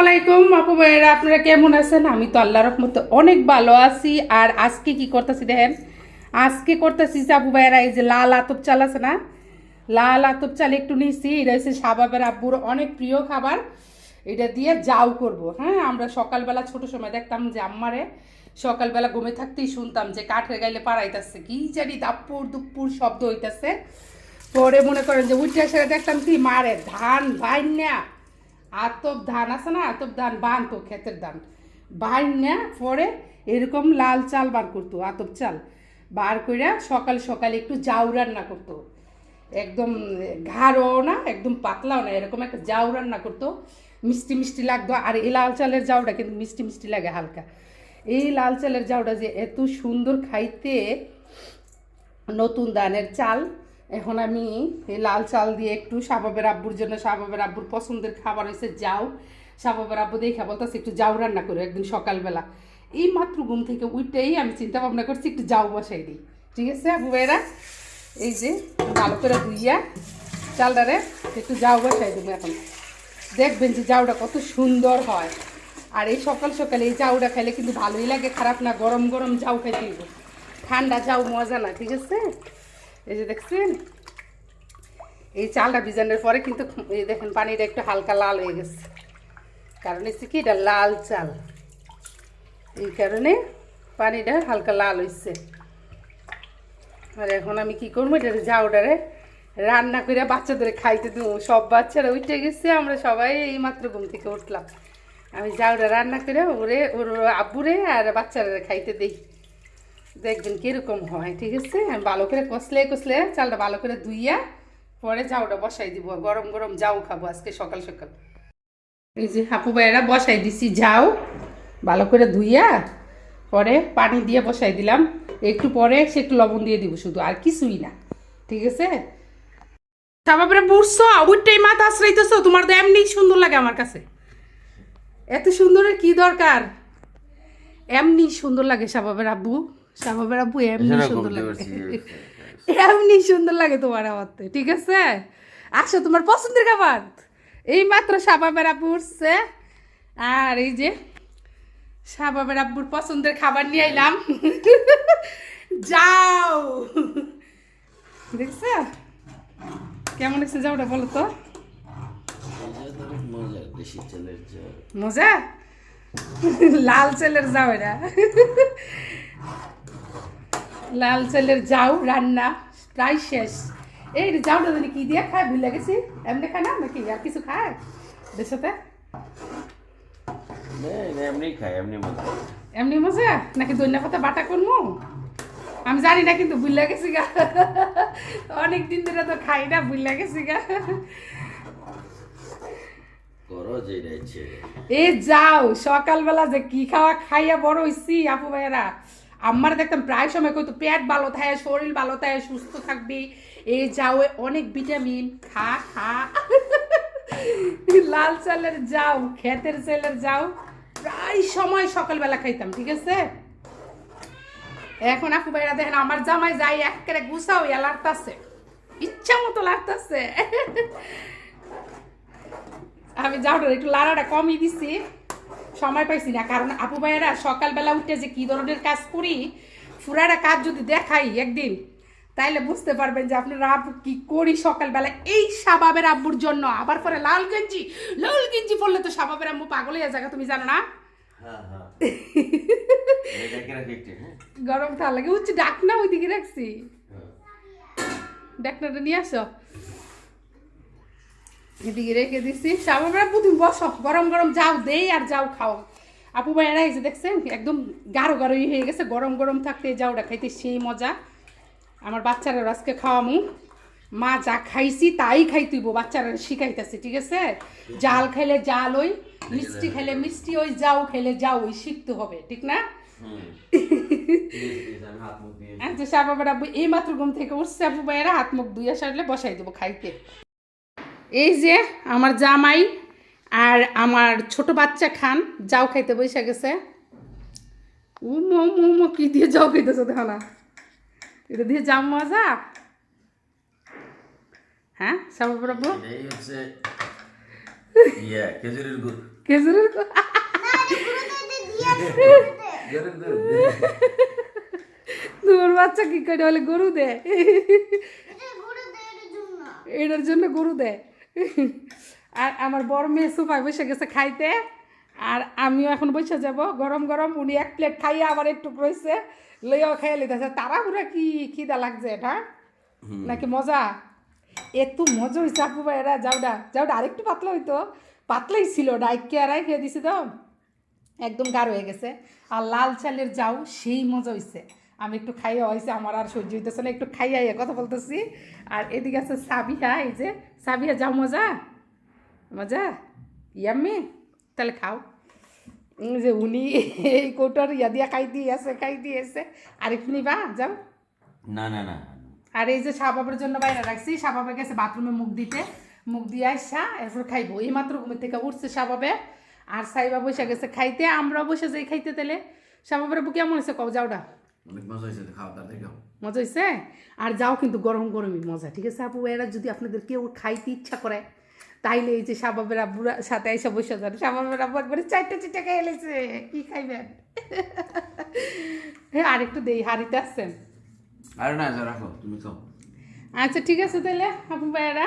আলাইকুম, আপু ভাইয়েরা, আপনারা কেমন আছেন? আমি তো আল্লাহ রহমতে অনেক ভালো আছি। আর আজকে কি করতেছি দেখেন? আজকে করতেছি যে আপু ভাইয়েরা, এই যে লাল আতপ চাল আছে না? লাল আতপ চাল একটু নিয়েছি এটা হচ্ছে সাবাবের আব্বুর অনেক প্রিয় খাবার। এটা দিয়ে যাও করব। হ্যাঁ আমরা সকালবেলা ছোট সময় দেখতাম যে আম্মারে সকালবেলা ঘুমে থাকতেই শুনতাম যে কাঠের গাইলে পাড়াইতেছে। কি জানি দাপ্পুর দুপ্পুর শব্দ হইতাছে। পরে মনে করেন যে উঠে এসে দেখতাম কি, মারে ধান বাইন্যা আতপ ধান আছে না, আতপ ধান বান তো, ক্ষেতের ধান। বাইন্যা পরে এরকম লাল চাল বার করতো, আতপ চাল। বার কইরা সকাল সকাল একটু জাউ রান্না করতো। একদম ঘাড়ও না, একদম পাতলাও না, এরকম একটা জাউ রান্না করতো। মিষ্টি মিষ্টি লাগতো, আর এই লাল চালের জাউটা কিন্তু মিষ্টি মিষ্টি লাগে হালকা। এই লাল চালের জাউটা যে এত সুন্দর খাইতে নতুন দানের চাল এখন আমি এই লাল চাল দিয়ে একটু সাবাবের আব্বুর জন্য সাবাবের আব্বুর পছন্দের খাবার হয়েছে যাও। সাবাবের আব্বু দেখা বলতেছে, একটু যাও রান্না করো একদিন সকালবেলা। এই মাত্র ঘুম থেকে উঠেই আমি চিন্তা ভাবনা করছি, একটু যাও বসাই দিই। ঠিক আছে, আবু ভাইরা এই যে, ভালো করে ধুইয়া চালটারে একটু যাও বসাই দেবো এখন। দেখবেন যে জাউটা কত সুন্দর হয়। আর এই সকাল সকালে এই জাউটা খাইলে কিন্তু ভালোই লাগে, খারাপ না, গরম গরম জাউ খাইতে। ঠান্ডা জাউ মজা না, ঠিক আছে? এই যে দেখছেন? এই চালটা ভিজানোর পরে কিন্তু এই দেখেন পানিটা একটু হালকা লাল হয়ে গেছে। কারণ হচ্ছে কি, এটা লাল চাল। এই কারণে পানিটা হালকা লাল হয়েছে আর এখন আমি কি করব, এটা জাউডারে রান্না করে বাচ্চাদের খাইতে দেবো। সব বাচ্চারা উঠে গেছে, আমরা সবাই এই মাত্র ঘুম থেকে উঠলাম। আমি জাউডা রান্না করে ওরে, ওর আব্বুরে আর বাচ্চারা খাইতে দিই। দেখবেন কীরকম হয়, ঠিক আছে? ভালো করে কষলে কষলে চালটা ভালো করে ধুইয়া পরে জাউটা বসাই দিব। গরম গরম জাউ খাব আজকে সকাল সকাল। এই যে হাপু ভাইয়েরা বসাই দিছি, যাও। ভালো করে ধুইয়া পরে পানি দিয়ে বসাই দিলাম। একটু পরে সে একটু লবণ দিয়ে দিব শুধু, আর কিছুই না, ঠিক আছে? তারপরে বুঝছ ওইটাই মাথা আশ্রইতেছো, তোমার তো এমনি সুন্দর লাগে আমার কাছে। এত সুন্দরের কি দরকার? এমনি সুন্দর লাগে শাবাবের আব্বু। শাবাবের আব্বু এমনি সুন্দর লাগে এমনি সুন্দর লাগে তোমার আমারতে ঠিক আছে? আসো তোমার পছন্দের খাবার এই মাত্র শাবাবের আব্বু উঠছে আর এই যে শাবাবের আব্বুর পছন্দের খাবার নিয়ে আইলাম যাও দেখছ কেমন হচ্ছে যাও ওটা বলো তো মজা লাল চালের যাও এটা লাল চালের যাও রান্না প্রায় শেষ। এই যাওটা জানি কি দিয়ে খায় ভুলে গেছি। এমনি খায় না? নাকি আর কিছু খায়? ওদের সাথে এমনি মজা। এমনি মজা? নাকি দৈন্য পাতা বাটা করব আমি জানি না কিন্তু ভুলে গেছি গা। অনেক দিন ধরে তো খাই না ভুলে গেছি গা। এ যাও সকালবেলা যে কি খাওয়া খাইয়া বড় হইছি আপু ভাইয়েরা। আমার দেখতাম প্রায় সময় কইতো, পেট ভালো থাকে, শরীর ভালো থাকে, সুস্থ থাকবি। এই যাও অনেক ভিটামিন, খা খা। লাল চালের যাও, ক্ষেতের চালের যাও। প্রায় সময় সকালবেলা খাইতাম, ঠিক আছে? এখন আপু ভাইরা দেখেন, আমার জামাই যাই একেবারে গুছাও ইয়া লাগতাছে ইচ্ছা মতো লাগতাছে আমি যাওটার একটু লাড়াটা কমই দিছি। সময় পাইছি না। কারণ আপু ভাইয়েরা সকালবেলা উঠে যে কি ধরনের কাজ করি ফুরাটা কাজ যদি দেখাই একদিন তাইলে বুঝতে পারবেন যে আপনারা আপু কি করি সকালবেলা। এই সাবাবের আব্বুর জন্য। আবার পরে লাল গেঞ্জি। লাল গেঞ্জি পরলে তো সাবাবের আম্মু পাগল হয়ে যাবে তুমি জানো না? হ্যাঁ হ্যাঁ। হ্যাঁ। গরম ঠান্ডা লাগে। হচ্ছে ডাক না ওইদিকে রাখছি। ডাকনাটা নিয়ে আসো। এদিকে রেখে দিছি। সাবাবের আব্বু তুমি বসো গরম গরম যাও দেই আর যাও খাও। আপু ভাইয়েরা এসে দেখছেন একদম গাঢ় গাঢ়ই হয়ে গেছে গরম গরম থাকতে যাওটা খাইতে সেই মজা। আমার বাচ্চারা আজকে খাওয়ামু। মা যা খাইছি তাই খাইতেইব বাচ্চারা শিখাইতেছে ঠিক আছে? জাল খাইলে জাল ওই মিষ্টি খাইলে মিষ্টি ওই যাও খাইলে যাও ওই শিখতে হবে ঠিক না? আচ্ছা আব্বু এই মাত্র ঘুম থেকে উঠছে আপু ভাইয়েরা হাত মুখ ধুইয়া সারলে বসাই দেবো খাইতে। এই যে আমার জামাই আর আমার ছোট বাচ্চা খান যাও খাইতে বসে গেছে। উমো উমো উমো কি দিয়ে যাও খাইতেছো দেখো না। এটা দিয়ে যাও মজা। হ্যাঁ হচ্ছে ইয়ে খেজুরের গুড়। খেজুরের গরুর তোমার বাচ্চা কি করে বলে গরু দে। এটার জন্য গরু দেয় আর আমার বড় মেয়ে সোফায় বসে গেছে খাইতে আর আমিও এখন বসে যাব। গরম গরম উনি এক প্লেট খাইয়ে আবার একটু রয়েছে লইয়াও খাইয়ে লিতেছে তাড়াহুড়া কি খিদা লাগছে এটা? নাকি মজা? এত মজা হয়েছে আপু ভাইয়েরা যাওডা যাওডা আরেকটু পাতলা হইতো। পাতলাই ছিল ডাইকে আড়াই খেয়ে দিছি তো। একদম গাঢ় হয়ে গেছে। আর লাল চালের যাও সেই মজা হয়েছে আমি একটু খাইয়া হয়েছে আমার আর সহ্য হইতেছে না একটু খাইয়া ইয়ে কথা বলতেছি। আর এদিকে আছে সাবিহা এই যে সাবিহা যাও মজা? মজা? ইয়াম্মি তাহলে খাও। যে উনি এই কৌটার ইয়া দিয়া খাই দিয়েছে খাই দিয়েছে আরেকটু নিবা যাও। না না না। আর এই যে শাহবাবের জন্য বাইরে রাখছি শাহবাবে গেছে বাথরুমে মুখ দিতে। মুখ দিয়ে আসা এরপর খাইবো। এই মাত্র ঘুমের থেকে উঠছে শাহবাবে। আর সাইবা বসে গেছে খাইতে আমরা বসে যাই খাইতে তেলে শাহবাবের বুকে কেমন হয়েছে কও যাওটা অনেক মজা হয়েছে খাওয়া দাওয়া দেখো মজা হয়েছে? আর যাও কিন্তু গরম গরমই মজা ঠিক আছে আপু? এরা যদি আপনাদের কেউ খাইতে ইচ্ছা করে তাইলে এই যে শাহবাবের আব্বুরা সাথে এসে বসে যান। শাহবাবের আব্বু একবারে চারটে চিটে খেয়ে এলেছে কি খাইবেন? হ্যাঁ আরেকটু দেই হারিতে আসছেন? আরে না যা রাখো তুমি খাও। আচ্ছা ঠিক আছে তাহলে আপু ভাইয়েরা।